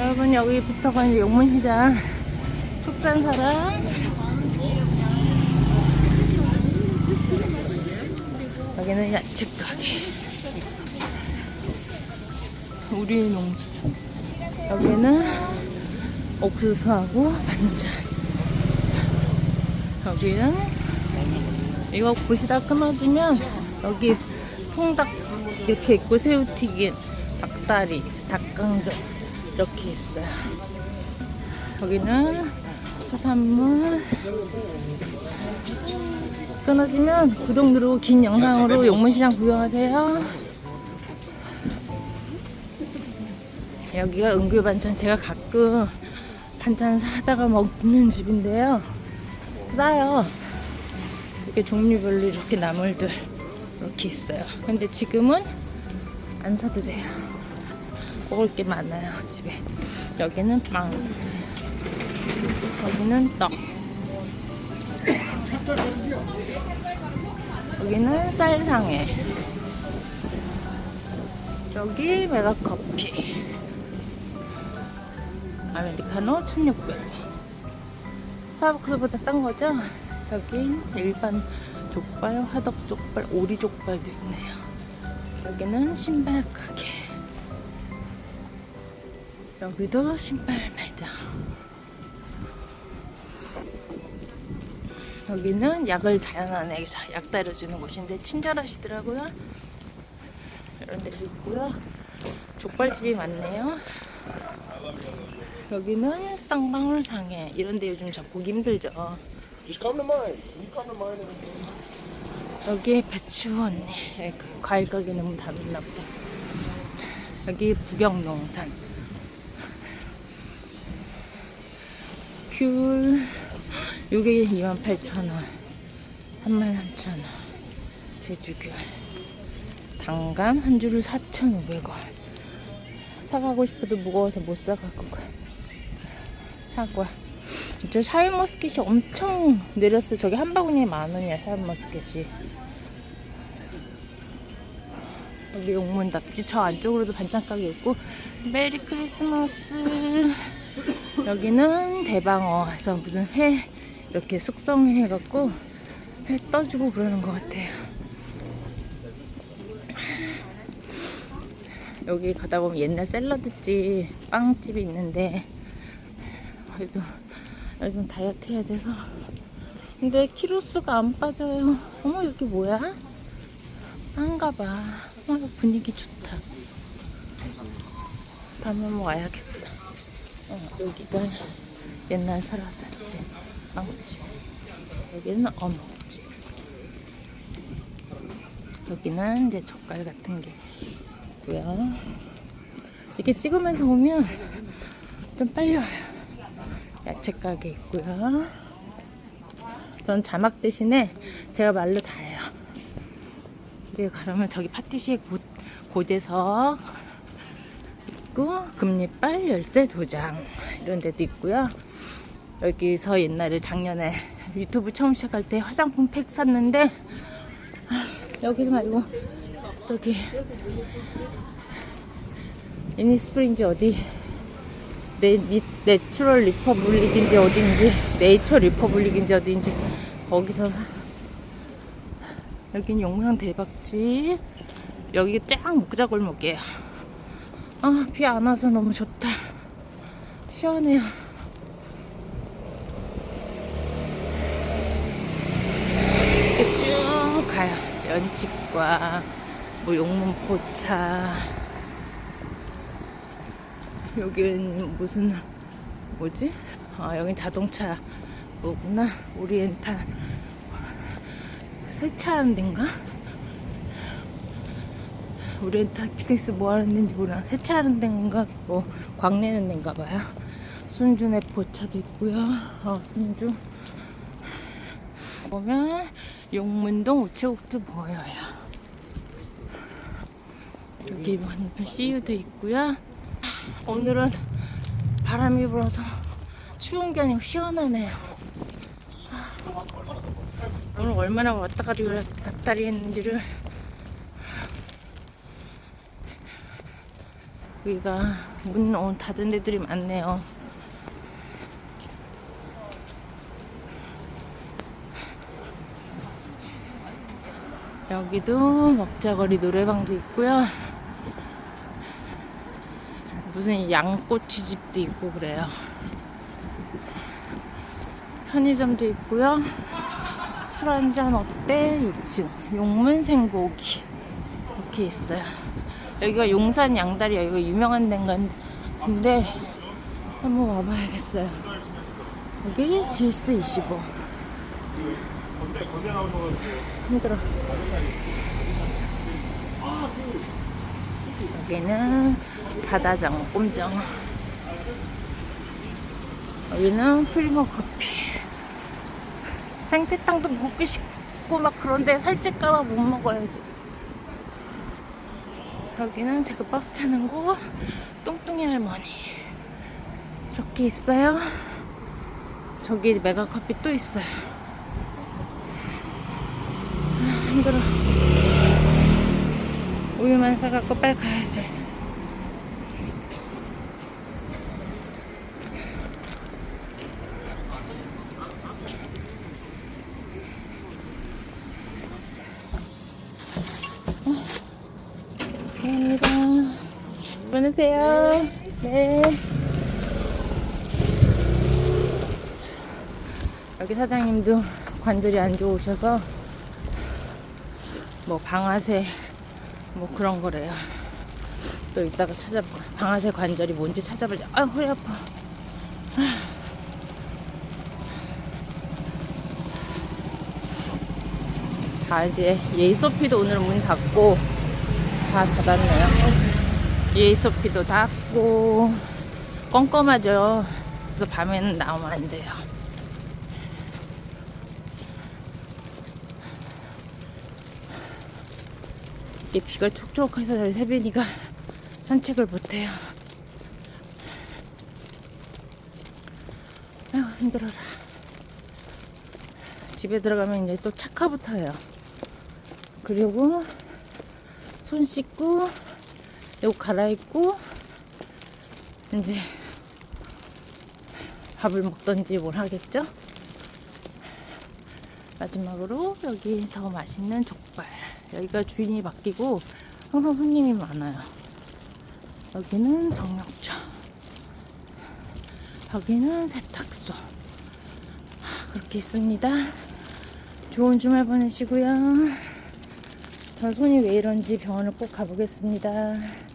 여러분 여기부터가 이제 용문시장 축산사랑 여기는 야채 가게 우리 농수산. 여기는 옥수수하고 반찬. 여기는 이거 보시다 끊어지면 여기 통닭 이렇게 있고 새우튀김 닭다리 닭강정 이렇게 있어요. 여기는 수산물. 끊어지면 구독 누르고 긴 영상으로 용문시장 구경하세요. 여기가 은규 반찬. 제가 가끔 반찬 사다가 먹는 집인데요. 싸요. 이렇게 종류별로 이렇게 나물들 이렇게 있어요. 근데 지금은 안 사도 돼요 먹을 게 많아요 집에. 여기는 빵. 여기는 떡. 여기는 쌀상해 여기 메가커피. 아메리카노 1600원 스타벅스보다 싼 거죠? 여긴 일반 족발, 화덕 족발, 오리 족발도 있네요. 여기는 신발 가게 여기도 신발 매장. 여기는 약을 자연한에 약 따려주는 곳인데 친절하시더라고요. 이런 데도 있고요. 족발집이 많네요. 여기는 쌍방울 상해. 이런 데 요즘 저 보기 힘들죠. 여기에 배추 언니. 예, 그 과일 가게 너무 닫았나 보다. 여기 부경농산 귤. 요게 28,000원. 33,000원. 제주귤. 당감 한 줄을 4,500원. 사가고 싶어도 무거워서 못 사가고. 가 사과. 진짜 샤인머스켓이 엄청 내렸어. 저기 한 바구니에 만 원이야, 샤인머스켓이. 여기 용문 납지? 저 안쪽으로도 반찬 가게 있고. 메리 크리스마스. 여기는 대방어에서 무슨 회 이렇게 숙성해 갖고 회 떠주고 그러는 것 같아요. 여기 가다 보면 옛날 샐러드집 빵집이 있는데 그래도 요즘 다이어트 해야 돼서. 근데 키로수가 안 빠져요. 어머 여기 뭐야? 안가봐. 어 분위기 좋다. 다음에 한번 와야겠다 어, 여기가 옛날 살았었지. 빵집 여기는 어묵집. 여기는 이제 젓갈 같은 게 있고요. 이렇게 찍으면서 오면 좀 빨리 와요. 야채 가게 있고요. 전 자막 대신에 제가 말로 다 해요. 여기 가려면 저기 파티시에 고, 고재석 있고 금리빨 열쇠 도장 이런 데도 있고요. 여기서 옛날에 작년에 유튜브 처음 시작할 때 화장품 팩 샀는데 여기도 말고 저기 이니스프린지 어디 네, 니, 내추럴 리퍼블릭인지 어딘지 네이처 리퍼블릭인지 어딘지 거기서 사. 여긴 용상 대박집. 여기 쫙 묵자골목이에요 아 비 안 와서 너무 좋다. 시원해요. 쭉 가요. 연치과 뭐 용문 포차. 여긴 무슨 뭐지? 아 여긴 자동차 뭐구나? 오리엔탈. 세차하는 데인가? 오리엔탈 피닉스 뭐 하는 데인지 몰라. 세차하는 데인가? 뭐 광내는 데인가 봐요. 순준의 포차도 있고요. 어 순준 보면 용문동 우체국도 보여요. 여기 한편? CU도 있고요. 오늘은 바람이 불어서 추운 게 아니고 시원하네요. 오늘 얼마나 왔다 갔다리 했는지를 여기가 문 어, 닫은 데들이 많네요. 여기도 먹자거리 노래방도 있고요. 무슨 양꼬치 집도 있고 그래요. 편의점도 있고요. 술 한잔 어때? 2층 용문 생고기 이렇게 있어요. 여기가 용산 양다리 여기가 유명한 데인가 근데 한번 와봐야겠어요. 여기 질스 25 힘들어. 여기는 바다장 꼼정. 여기는 프리머 커피. 생태탕도 먹고 싶고 막 그런데 살찔까봐 못 먹어야지. 여기는 제가 버스 타는 곳 뚱뚱이 할머니 이렇게 있어요. 저기 메가 커피 또 있어요. 아, 힘들어. 우유만 사갖고 빨리 가야지. 보내세요. 네. 여기 사장님도 관절이 안 좋으셔서 뭐 방아쇠 뭐 그런 거래요. 또 이따가 찾아볼. 방아쇠 관절이 뭔지 찾아보자. 아 허리 아파. 자 이제 예이 소피도 오늘 문 닫고 다 닫았네요. 예이소피도 닫고 껌껌하죠. 그래서 밤에는 나오면 안 돼요. 이 비가 촉촉해서 저희 세빈이가 산책을 못해요. 아휴 힘들어라. 집에 들어가면 이제 또 차카부터 해요. 그리고 손 씻고 옷 갈아입고 이제 밥을 먹던지 뭘 하겠죠? 마지막으로 여기 더 맛있는 족발. 여기가 주인이 바뀌고 항상 손님이 많아요. 여기는 정육점. 여기는 세탁소. 그렇게 있습니다. 좋은 주말 보내시고요. 전 손이 왜 이런지 병원을 꼭 가보겠습니다.